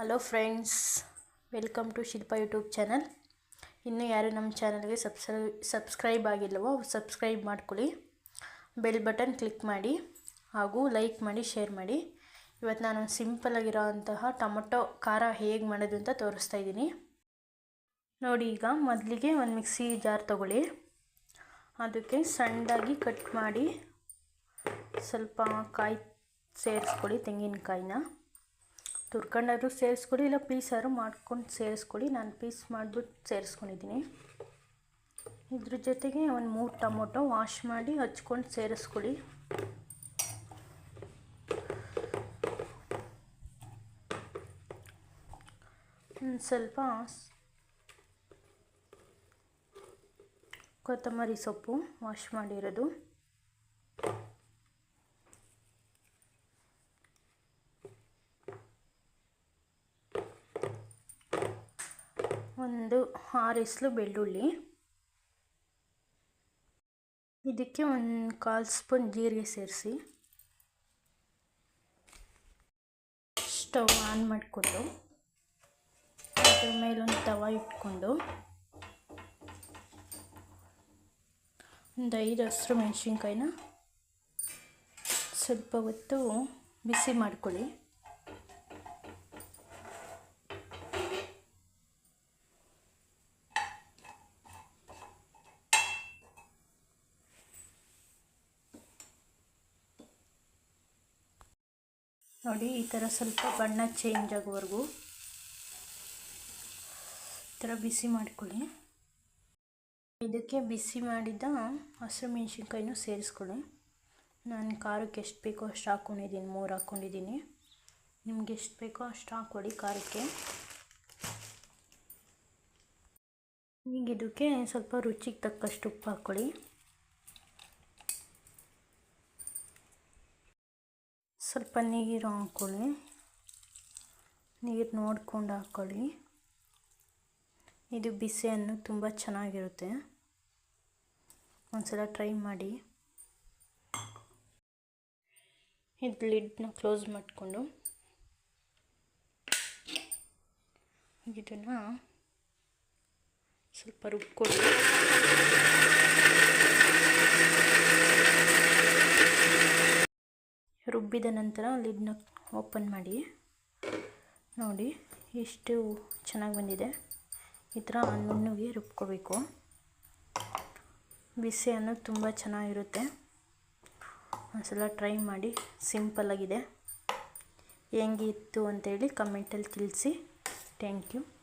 Hello friends welcome to Shilpa YouTube channel ಇನ್ನೂ ಯಾರು ನಮ್ಮ ಚಾನಲ್ಗೆ ಸಬ್ಸ್ಕ್ರೈ ಸಬ್ಸ್ಕ್ರೈಬ್ ಆಗಿಲ್ಲವೋ ಸಬ್ಸ್ಕ್ರೈಬ್ ಮಾಡ್ಕೊಳ್ಳಿ. ಬೆಲ್ ಬಟನ್ ಕ್ಲಿಕ್ ಮಾಡಿ ಹಾಗೂ ಲೈಕ್ ಮಾಡಿ ಶೇರ್ ಮಾಡಿ. ಇವತ್ತು ನಾನು ಸಿಂಪಲಾಗಿರೋ ಅಂತಹ ಟೊಮೊಟೊ ಖಾರ ಹೇಗೆ ಮಾಡೋದು ಅಂತ ತೋರಿಸ್ತಾ ಇದ್ದೀನಿ. ನೋಡಿ ಈಗ ಮೊದಲಿಗೆ ಒಂದು ಮಿಕ್ಸಿ ಜಾರ್ ತೊಗೊಳ್ಳಿ. ಅದಕ್ಕೆ ಸಣ್ಣದಾಗಿ ಕಟ್ ಮಾಡಿ ಸ್ವಲ್ಪ ಕಾಯಿ ಸೇರಿಸ್ಕೊಳ್ಳಿ ತೆಂಗಿನಕಾಯಿನ. ತುರ್ಕೊಂಡಾದ್ರೂ ಸೇರಿಸ್ಕೊಡಿ, ಇಲ್ಲ ಪೀಸ್ ಪೀಸಾದ್ರು ಮಾಡ್ಕೊಂಡು ಸೇರಿಸ್ಕೊಡಿ. ನಾನು ಪೀಸ್ ಮಾಡಿಬಿಟ್ಟು ಸೇರಿಸ್ಕೊಂಡಿದ್ದೀನಿ. ಇದ್ರ ಜೊತೆಗೆ ಒಂದು ಮೂರು ಟೊಮೊಟೊ ವಾಶ್ ಮಾಡಿ ಹಚ್ಕೊಂಡು ಸೇರಿಸ್ಕೊಡಿ. ಒಂದು ಸ್ವಲ್ಪ ಕೊತ್ತಂಬರಿ ಸೊಪ್ಪು ವಾಶ್ ಮಾಡಿರೋದು. ಒಂದು ಆರು ಎಸ್ಲು ಬೆಳ್ಳುಳ್ಳಿ. ಇದಕ್ಕೆ ಒಂದು ಕಾಲು ಸ್ಪೂನ್ ಜೀರಿಗೆ ಸೇರಿಸಿ. ಸ್ಟವ್ ಆನ್ ಮಾಡಿಕೊಂಡು, ಅದ್ರ ಮೇಲೊಂದು ತವ ಇಟ್ಕೊಂಡು, ಒಂದು ಐದು ಹಸಿರು ಮೆಣಸಿನ್ಕಾಯಿನ ಸ್ವಲ್ಪ ಹೊತ್ತು ಬಿಸಿ ಮಾಡ್ಕೊಳ್ಳಿ. ನೋಡಿ, ಈ ಥರ ಸ್ವಲ್ಪ ಬಣ್ಣ ಚೇಂಜ್ ಆಗೋವರೆಗೂ ಈ ಥರ ಬಿಸಿ ಮಾಡಿಕೊಳ್ಳಿ. ಇದಕ್ಕೆ ಬಿಸಿ ಮಾಡಿದ ಹಸಿರು ಮೆಣಸಿನ್ಕಾಯಿನೂ ಸೇರಿಸ್ಕೊಳ್ಳಿ. ನಾನು ಖಾರಕ್ಕೆ ಎಷ್ಟು ಬೇಕೋ ಅಷ್ಟು ಹಾಕ್ಕೊಂಡಿದ್ದೀನಿ, ಮೂರು ಹಾಕ್ಕೊಂಡಿದ್ದೀನಿ. ನಿಮ್ಗೆ ಎಷ್ಟು ಬೇಕೋ ಅಷ್ಟು ಹಾಕ್ಕೊಳ್ಳಿ ಖಾರಕ್ಕೆ. ಈಗ ಇದಕ್ಕೆ ಸ್ವಲ್ಪ ರುಚಿಗೆ ತಕ್ಕಷ್ಟು ಉಪ್ಪು ಹಾಕ್ಕೊಳ್ಳಿ. ಸ್ವಲ್ಪ ನೀರು ಹಾಕ್ಕೊಳ್ಳಿ ನೀರು ನೋಡ್ಕೊಂಡು ಹಾಕ್ಕೊಳ್ಳಿ ಇದು ಬಿಸಿಯನ್ನು ತುಂಬ ಚೆನ್ನಾಗಿರುತ್ತೆ. ಒಂದ್ಸಲ ಟ್ರೈ ಮಾಡಿ. ಇದು ಲಿಡ್ನ ಕ್ಲೋಸ್ ಮಾಡಿಕೊಂಡು. ಇದನ್ನು ಸ್ವಲ್ಪ ರುಬ್ಕೊಳ್ಳಿ. ರುಬ್ಬಿದ ನಂತರ ಲಿಡ್ನ ಓಪನ್ ಮಾಡಿ. ನೋಡಿ, ಎಷ್ಟು ಚೆನ್ನಾಗಿ ಬಂದಿದೆ. ಈ ಥರ ನುಣ್ಣಗೆ ರುಬ್ಕೋಬೇಕು. ಬಿಸಿ ಅನ್ನೋದು ತುಂಬ ಚೆನ್ನಾಗಿರುತ್ತೆ. ಒಂದ್ಸಲ ಟ್ರೈ ಮಾಡಿ ಸಿಂಪಲ್ಲಾಗಿದೆ ಹೆಂಗಿತ್ತು ಅಂತೇಳಿ ಕಮೆಂಟಲ್ಲಿ ತಿಳಿಸಿ. Thank you.